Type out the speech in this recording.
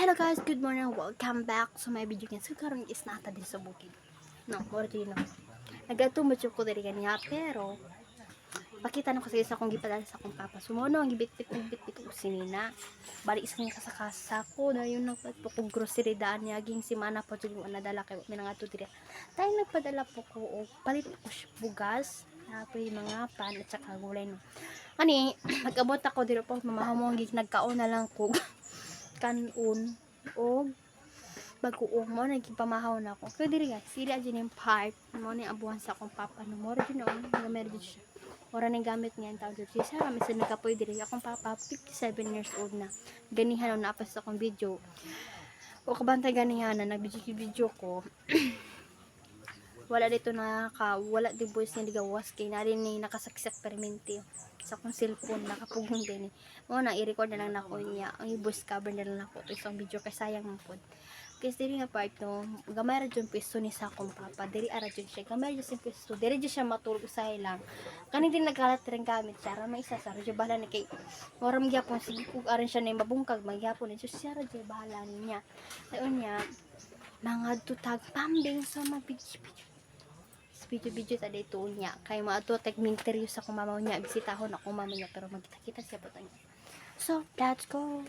Hello guys, good morning. Welcome back sa my video ngayon. So karon is nata din sa bukid. No, more din no. Nagatumot ko diri kaniya pero pakita na ko sa isa kong gipadala sa akong papa. Sumono ang gibit-bit ng bit ko sinina. Balik sa niya sa kasa ko na yun nagpadpo ko grocery daan niya ging si mana po jud ang nadala kay mi nga diri. Tayo nagpadala po ko og palit ko bugas. Napoy mga pan at saka gulay no. Ani, nagabot ako diri po mamahamo ang gig nagkaon na lang ko kanon o bagoong mo nagipamahaw na ako kaya diri guys sila dyan yung part mo ni abuhan sa akong papa no mo rin noon gamit dyan siya Ora nang gamit niya ang tawag dito. Siya kami sa nagkapoy diri. Akong papa, 57 years old na. Ganihan na napas akong video. O kabantay ganihan na, nag-video ko. wala dito na ka, wala di boys nga digawas kay na rin ni nakasaksak permente sa akong cellphone nakapugong din eh. Mo na i-record na lang nako niya. Ang i-voice cover na lang nako isang video kay sayang man pod. Kasi diri nga part no, gamay ra jud pwesto ni sa akong papa. Diri ara jud siya. Gamay jud sa pwesto. Diri jud siya matulog sa lang. Kani din nagkalat rin gamit siya. Ra may isa sa jud bahala ni kay Moram gyapon sige kung aron siya na mabungkag magyapon ni siya ra jud bahala niya. Ayon niya mga tutag pambing sa video video-video sa dito niya. Kay mga to tag minteryo sa kung niya bisitahon ako mama niya pero magkita-kita siya po niya. So, let's go.